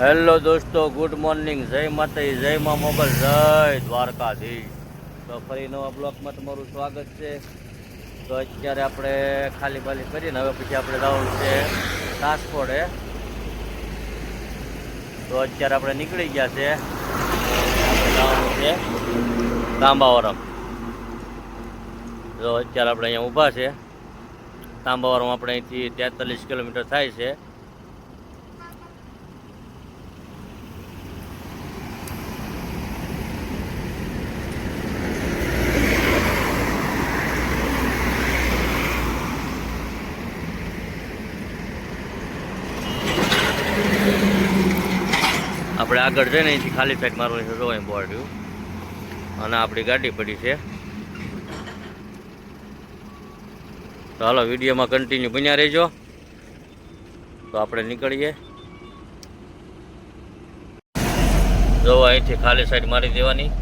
Hello દોસ્તો, good morning. જય માતા જય મા મોગલ, જય દ્વારકાધીશ. તો ફરી નવા બ્લોકમાં તમારું સ્વાગત છે. તો અત્યારે આપણે ખાલી બાલી કરીને હવે પછી આપણે જવાનું છે ટ્રાન્સપોર્ટે તો અત્યારે આપણે નીકળી ગયા છે. આપણે જવાનું છે તાંબાવરમ. તો અત્યારે આપણે અહીંયા ઊભા છે. તાંબાવરમ આપણે અહીંથી તેતાલીસ કિલોમીટર થાય છે. આપણે છે ને અહીંથી ખાલી સાઈડ મારવાની છે, જો અહીં બોર્ડ અને આપણી ગાડી પડી છે. તો હાલો, વિડીયોમાં કન્ટિન્યુ બન્યા રહેજો. તો આપણે નીકળીએ. જો, અહીંથી ખાલી સાઈડ મારી દેવાની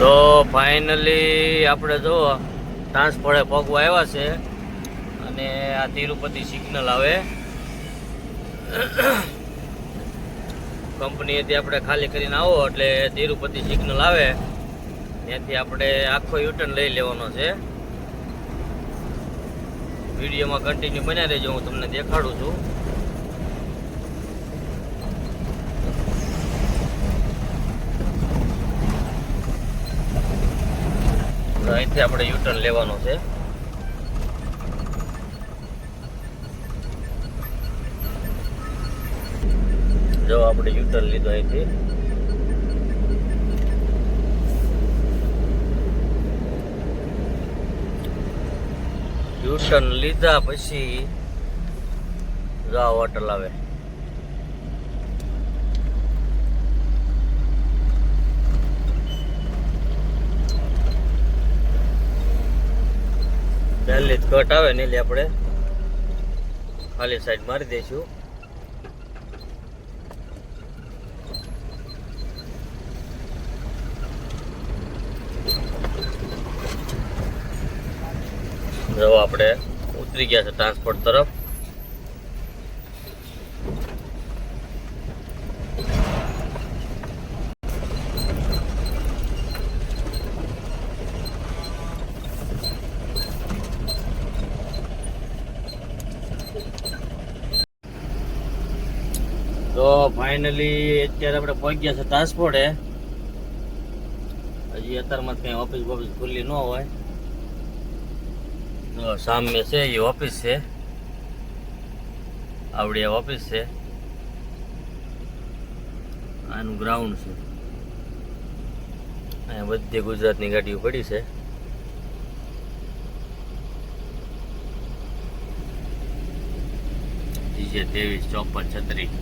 તો ફાઇનલી આપણે જો ટ્રાન્સફળે પગવા આવ્યા છે. અને આ તિરુપતિ સિગ્નલ આવે. કંપનીએથી આપણે ખાલી કરીને આવો, એટલે તિરુપતિ સિગ્નલ આવે. ત્યાંથી આપણે આખો યુટર્ન લઈ લેવાનો છે. વિડીયોમાં કન્ટિન્યુ બન્યા રહેજો, હું તમને દેખાડું છું. તો અહીંથી આપણે યુટર્ન લેવાનો છે. જો આપણે યુટર્ન લીધો અહીંથી. યુટર્ન લીધા પછી જો આ હોટલ આવે પહેલી જ આવે ને એટલે આપણે ખાલી સાઈડ મારી દઈશું. આપણે ઉતરી ગયા છે ટ્રાન્સપોર્ટ તરફ. તો ફાઇનલી અત્યારે આપણે પહોંચ્યા છે ટ્રાન્સપોર્ટે હજી અત્યારમાં કંઈ ઓફિસ બોફિસ ખુલ્લી ન હોય. તો સામે છે એ ઓફિસ છે. આવડી ઓફિસ છે. આનું ગ્રાઉન્ડ છે. અહીંયા બધી ગુજરાતની ગાડીઓ પડી છે. જીજે ત્રેવીસ, ચોપન, છત્રીસ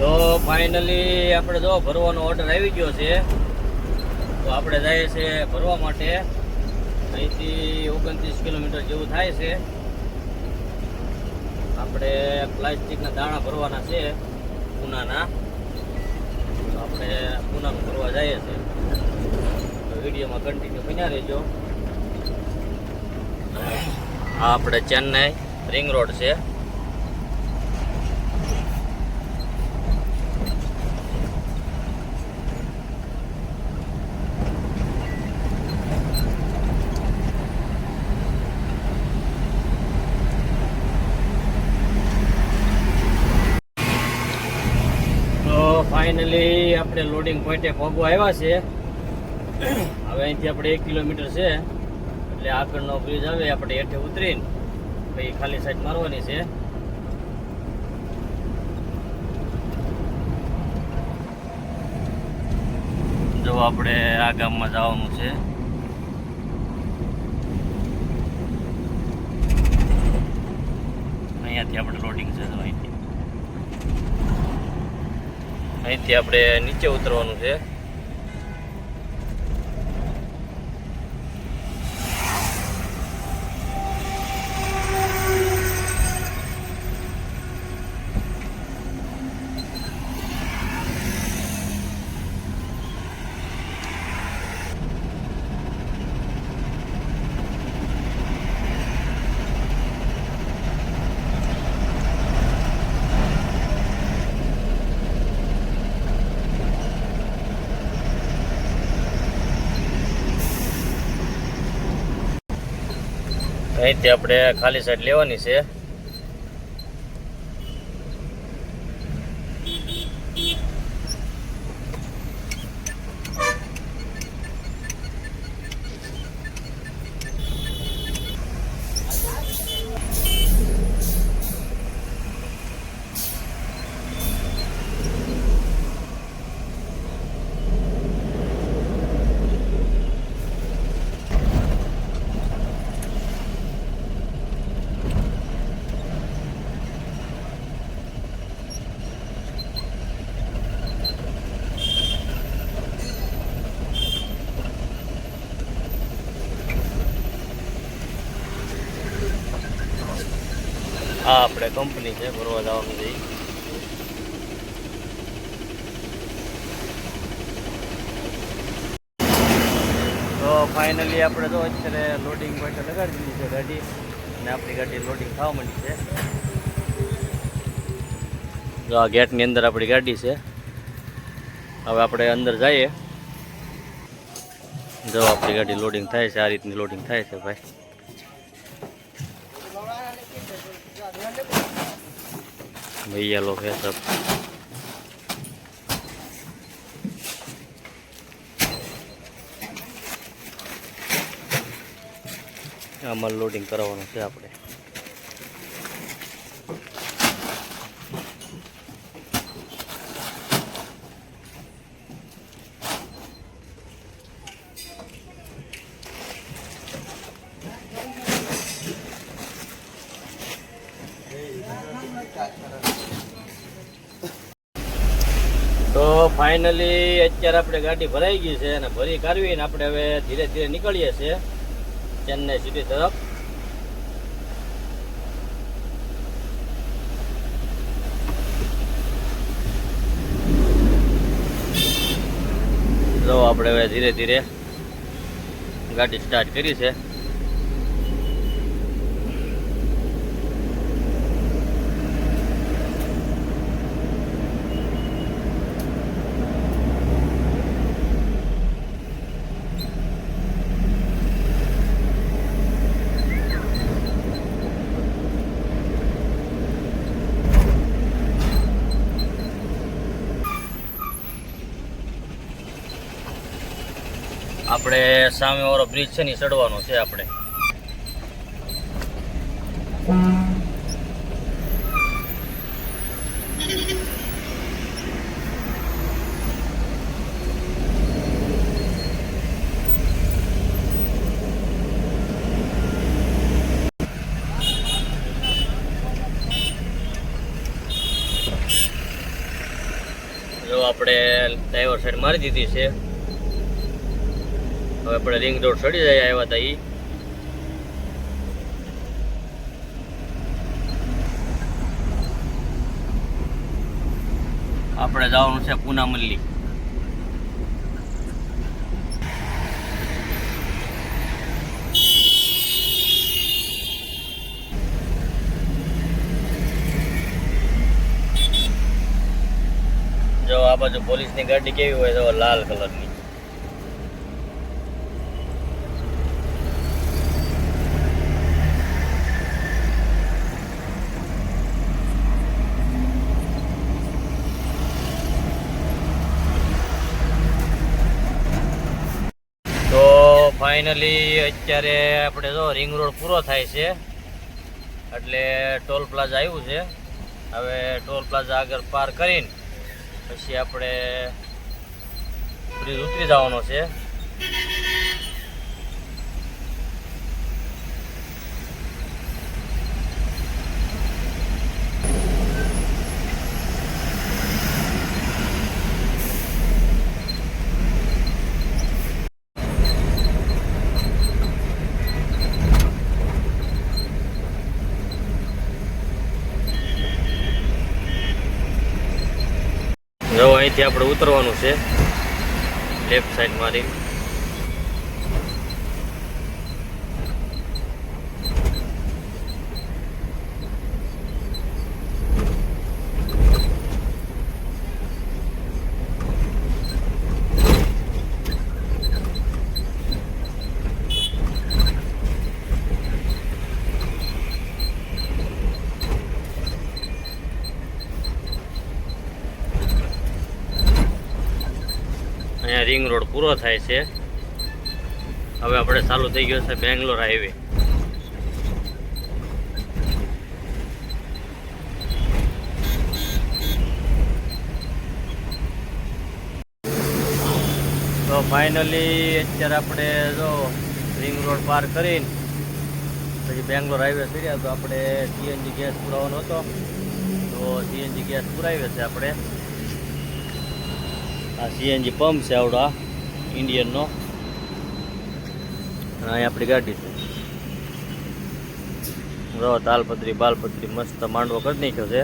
તો ફાઇનલી આપણે જો ભરવાનો ઓર્ડર આવી ગયો છે, તો આપણે જઈએ છે ભરવા માટે. અહીંથી ઓગણત્રીસ કિલોમીટર જેવું થાય છે. આપણે પ્લાસ્ટિકના દાણા ભરવાના છે, પૂનાના. તો આપણે પૂનાનું ભરવા જઈએ છીએ. તો વિડીયોમાં કન્ટિન્યુ બન્યા રહેજો. આપણે ચેન્નાઈ રિંગ રોડ છે તો ફાઇનલી આપણે લોડિંગ પોઈન્ટે ભોગવા આવ્યા છે. હવે અહીંથી આપણે એક કિલોમીટર છે. એટલે આગળનો બ્રિજ આવે, આપણે હેઠે ઉતરીને પછી ખાલી સાઈડ મારવાની છે. જો આપણે આ ગામમાં જવાનું છે. અહીંયાથી આપણે લોડિંગ છે અહીંથી. અહીંથી આપણે નીચે ઉતરવાનું છે. અહીંથી આપણે ખાલી સાઈડ લેવાની છે આ આપણે કંપની છે ભરવા જવાનું જઈ. તો ફાઇનલી આપણે તો અત્યારે લોડિંગ માટે લગાડી દીધી છે ગાડી, અને આપણી ગાડી લોડિંગ થવા માંડી છે. જો આ ગેટની અંદર આપણી ગાડી છે. હવે આપણે અંદર જઈએ. જો આપણી ગાડી લોડિંગ થાય છે, આ રીતની લોડિંગ થાય છે ભાઈ. भैया लोग है सब આમાં લોડિંગ કરાવવાનું છે આપણે તો ફાઇનલી અત્યારે આપણે ગાડી ભરાઈ ગઈ છે અને ભરી કાઢવીને આપણે હવે ધીરે ધીરે નીકળીએ છીએ ચેન્નાઈ સિટી તરફ. જો આપણે હવે ધીરે ધીરે ગાડી સ્ટાર્ટ કરી છે. આપણે સામે વાળો બ્રિજ છે ને ચડવાનો છે આપણે. આપણે ડ્રાઈવર સાઈડ મારી દીધી છે. હવે આપણે રિંગ રોડ ચડી જાય આવ્યા હતા એ આપણે જવાનું છે પૂના મલ્લી જો આ બાજુ પોલીસની ગાડી કેવી હોય તો લાલ કલરની ફાઇનલી અત્યારે આપણે જો રિંગ રોડ પૂરો થાય છે. એટલે ટોલ પ્લાઝા આવ્યું છે. હવે ટોલ પ્લાઝા આગળ પાર કરીને પછી આપણે બ્રિજ ઉતરી જવાનો છે જો અહીંથી આપણે ઉતરવાનું છે. લેફ્ટ સાઈડ મારી અહીંયા રિંગ રોડ પૂરો થાય છે. હવે આપણે ચાલુ થઈ ગયો છે બેંગ્લોર હાઈવે. તો ફાઇનલી અત્યારે આપણે જો રિંગ રોડ પાર કરીને પછી બેંગ્લોર હાઈવે ફર્યા તો આપણે સીએનજી ગેસ પુરાવાનો હતો. તો સીએનજી ગેસ પુરાવ્યો છે આપણે. આ સીએનજી પંપ છે આવડો ઇન્ડિયનનો અહીંયા અહીં આપણી ગાડી છે. રહો તાલપત્રી, બાલપત્રી મસ્ત માંડવો કરી નાખ્યો છે.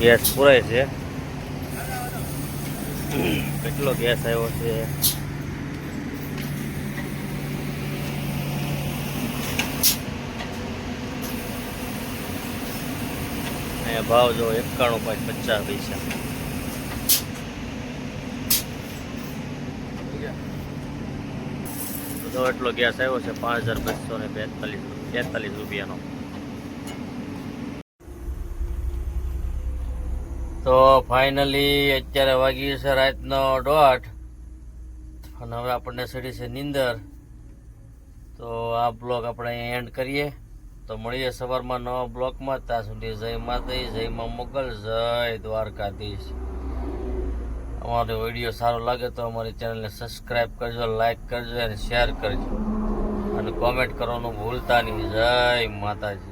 ગેસ પુરાય છે. કેટલો ગેસ આવ્યો છે? અહીંયા ભાવ જો એકાણું પાંચ પચાસ પૈસા તો એટલો ગેસ આવ્યો છે, પાંચ હજાર બસો ને બેતાલીસ બેતાલીસ રૂપિયાનો. તો ફાઇનલી અત્યારે વાગી છે રાતનો દોઢ. અને હવે આપણને સડી છે નીંદર. તો આ બ્લોગ આપણે એન્ડ કરીએ. તો મળીએ સવારમાં નવા બ્લોકમાં. ત્યાં સુધી જય માતાજી, જય માં મોગલ, જય દ્વારકાધીશ. અમારો વીડિયો સારો લાગે તો અમારી ચેનલને સબસ્ક્રાઈબ કરજો લાઈક કરજો અને શેર કરજો. અને કોમેન્ટ કરવાનું ભૂલતા નહીં. જય માતાજી.